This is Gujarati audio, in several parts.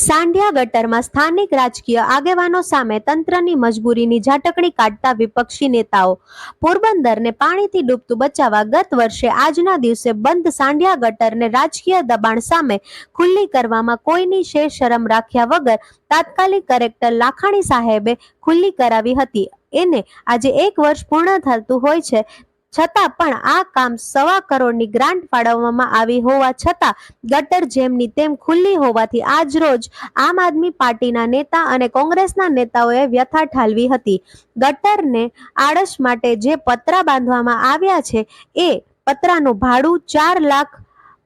સાંઢિયા ગટરમાં સ્થાનિક રાજકીય આગેવાનો સામે તંત્રની મજબૂરીની ઝાટકણી કાઢતા વિપક્ષી નેતાઓ પોરબંદરને પાણીથી ડૂબતું બચાવવા ગત વર્ષે આજના દિવસે બંધ સાંઢિયા ગટરને રાજકીય દબાણ સામે ખુલ્લી કરવામાં કોઈની શેર શરમ રાખ્યા વગર તાત્કાલિક કલેક્ટર લાખાણી સાહેબે ખુલ્લી કરાવી હતી. એને આજે એક વર્ષ પૂર્ણ થતું હોય છે છતાં પણ આ કામ સવા કરોડની ગ્રાન્ટ ફાળવવામાં આવી હોવા છતાં, ગટર જેમની તેમ ખુલ્લી હોવાથી આજ રોજ આમ આદમી પાર્ટીના નેતા અને કોંગ્રેસના નેતાઓએ વ્યથા ઠાલવી હતી. ગટરને આળસ માટે જે પતરા બાંધવામાં આવ્યા છે, એ પતરાનું ભાડું ચાર લાખ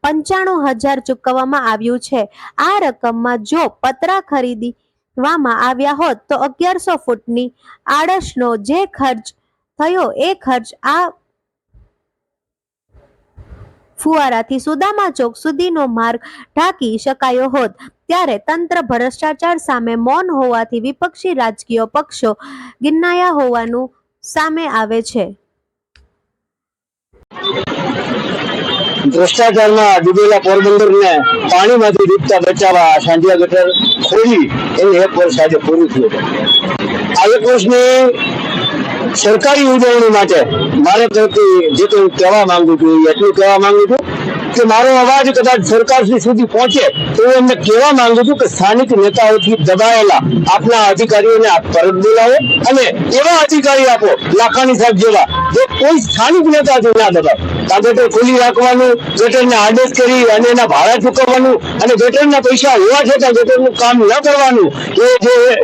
પંચાણું હજાર ચૂકવવામાં આવ્યું છે. આ રકમમાં જો પતરા ખરીદીવામાં આવ્યા હોત તો અગિયારસો ફૂટની આડશનો જે ખર્ચ થયો, એ ખર્ચ આ ફુવારાથી સુદામા ચોક સુધીનો માર્ગ ઢાંકી શકાયો હોત. ત્યારે તંત્ર ભ્રષ્ટાચાર સામે મૌન હોવાથી વિપક્ષી રાજકીય પક્ષો ગિન્નાયા હોવાનું સામે આવે છે. ભ્રષ્ટાચારમાં ડૂબેલા પોરબંદરને પાણીમાંથી ડૂબતા બચાવવા સાંધિયા ગટર ખોલી એને એક વર્ષ આજે પૂરું થયું આ એક વર્ષની સરકારી ઉજવણી માટે મારે તરફથી જે કંઈ કહેવા માંગુ છું એટલું કહેવા માંગુ છું કે મારો અવાજ કદાચ સરકાર સુધી પહોંચે તો હું એમને કહેવા માંગુ છું કે સ્થાનિક નેતાઓથી દબાયેલા આપના અધિકારીઓને આપ પરત બોલાવો અને એવા અધિકારી આપો, લાખાણી સાહેબ જેવા, જે કોઈ સ્થાનિક નેતાથી ના દબાવ. આ ખુલ્લી રાખવાનું ગટરને આદેશ કરી અને એના ભાડા ચૂકવવાનું અને ગટરના પૈસા હોવા છતાં ગટરનું કામ ન કરવાનું એ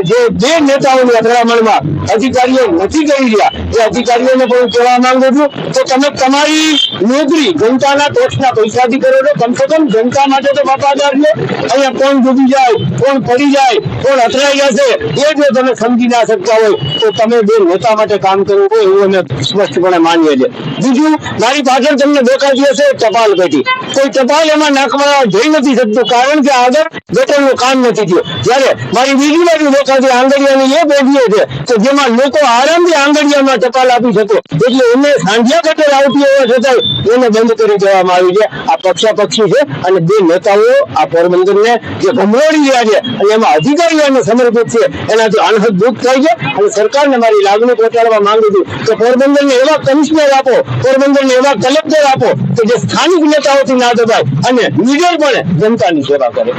જે બે નેતાઓની અથડામણમાં અધિકારીઓ નથી કરી રહ્યા. એ અધિકારીઓને પણ હું કહેવા માંગુ છું તો તમે તમારી નોકરી જનતાના ટેક્સના પૈસાથી કરો છો. કમસે કમ જનતા માટે તો વફાદાર છે. અહીંયા કોણ ડૂબી જાય, કોણ પડી જાય, કોણ અથડાઈ જશે, એ જો તમે સમજી ના શકતા હોય, તો તમે બે નેતા માટે કામ કરવું હોય એવું અમે સ્પષ્ટપણે માનીએ છીએ. બીજું, મારી પાછળ તમને દેખાતી હશે ટપાલ પેટી. કોઈ ટપાલ એમાં નાખવા જઈ નથી શકતું, કારણ કે આગળ ગટરનું કામ નથી થયું. જ્યારે મારી બીજી બાજુ દેખાતી આંગળીયાની એ પેઢીઓ છે કે જેમાં લોકો આરામથી આંગળીયામાં ટપાલ આપી શકે. એટલે એને સાંજ્યા ગટર આવતી હોવા છતાં એને બંધ કરી દેવામાં આવી છે. આ પક્ષાપક્ષી છે અને બે નેતાઓ આ પોરબંદરને જે ભમરોડી રહ્યા છે અને એમાં અધિકારીઓને સમર્પિત છે, એનાથી અનહદ દુઃખ થાય છે. અને સરકારને મારી લાગણી પહોંચાડવા માંગુ છું કે પોરબંદરને એવા કમિશનર આપો, પોરબંદરને એવા કલેક્ટર આપો કે જે સ્થાનિક નેતાઓથી ના દબાય અને નિડરપણે જનતાની સેવા કરે.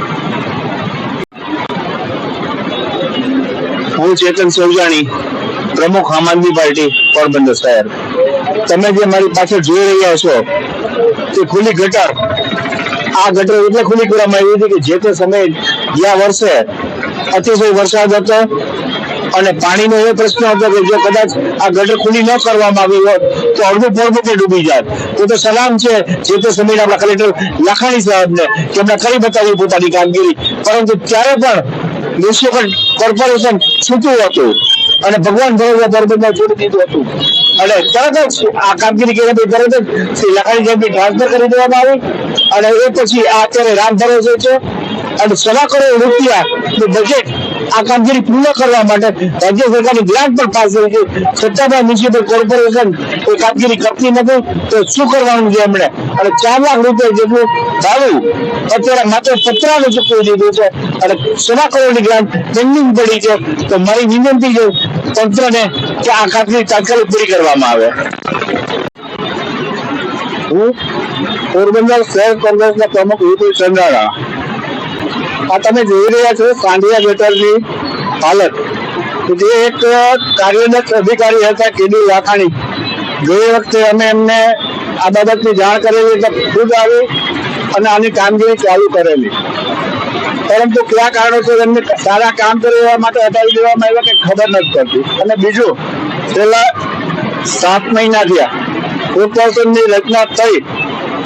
હું ચેતન સૌજાણી, પ્રમુખ આમ આદમી પાર્ટી પોરબંદર શહેર. તમે જે મારી પાછળ જોઈ રહ્યા છો તે ખુલ્લી ગટર. આ ગટર એટલે ખુલ્લી કરવામાં આવી હતી કે જે તે સમયે ગયા વર્ષે અતિશય વરસાદ હતો. અને પાણીનો એ પ્રશ્ન હતો કે જો કદાચ આ ગટર ખુલ્લી ન કરવામાં આવી હોત, તો અડધું પોરબંદર ડૂબી જાત. તો તો સલામ છે, જે તે સમયે આપણા કલેક્ટર લાખાણી સાહેબને કે એમણે કરી બતાવી પોતાની કામગીરી. પરંતુ ત્યારે પણ મ્યુનિસિપલ કોર્પોરેશન છૂટું હતું અને ભગવાન ભરોસે પોરબંદર છોડી દીધું હતું. અને તરત જ આ કામગીરી કર્યા તરત જ શ્રી લાખાણી સાહેબની ટ્રાન્સફર કરી દેવામાં આવી અને એ પછી આ અત્યારે રામ ભરોસે છે. અને સલાહ કરોડ રૂપિયાનું બજેટ આ કામગીરી પૂર્ણ કરવા માટે રાજ્ય સરકારની ગ્રાન્ટ પણ પાસ છે છતાં મ્યુનિસિપલ કોર્પોરેશન એ કામગીરી કરતી નથી, તો શું કરવાનું છે એમણે? અને ચાર લાખ રૂપિયા જેટલું ભાડું અત્યારે માત્ર પતરાનું ચૂકવી દીધું છે અને સવા કરોડની ગ્રાન્ટ પેન્ડિંગ પડી છે. તો મારી વિનંતી છે તંત્રને કે આ કામગીરી તાત્કાલિક પૂરી કરવામાં આવે. હું પોરબંદર શહેર કોંગ્રેસના પ્રમુખ વિપુલ ચંદ્રાણા આ તમે જોઈ રહ્યા છો સાંઢિયા ગટરની હાલત. જે એક કાર્યરત અધિકારી હતા, કેડી લાખાણી. ગઈ વખતે અમે એમને આ બાબતની જાણ કરેલી એટલે ખુદ આવી અને આની કામગીરી ચાલુ કરેલી. પરંતુ કયા કારણોસર એમને સારા કામ કરવા માટે હટાવી દેવામાં આવ્યા કે ખબર નથી પડતી. અને બીજું, છેલ્લા સાત મહિના થયા કોર્પોરેશનની રચના થઈ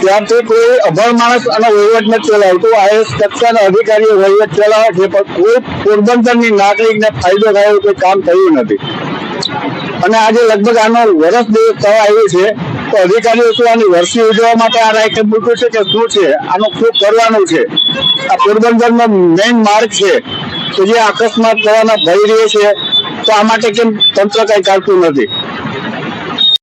ત્યારથી કોઈ અભણ માણસ અને વહીવટ નથી ચલાવતો. આઈએસ કક્ષાના અધિકારીઓ વહીવટ ચલાવે છે, પણ કોઈ પોરબંદરની નાગરિકને ફાયદો થાય કોઈ કામ થયું નથી. અને આજે લગભગ આનો વર્ષ દિવસ થવા આવ્યું છે, તો અધિકારીઓ શું આની વર્ષી ઉજવવા માટે આ રાયખત મૂક્યું છે કે શું છે? આનું શું કરવાનું છે? આ પોરબંદરનો મેઇન માર્ગ છે, કે જે અકસ્માત થવાના ભય રહે છે, તો આ માટે કેમ તંત્ર કઈ કરતું નથી?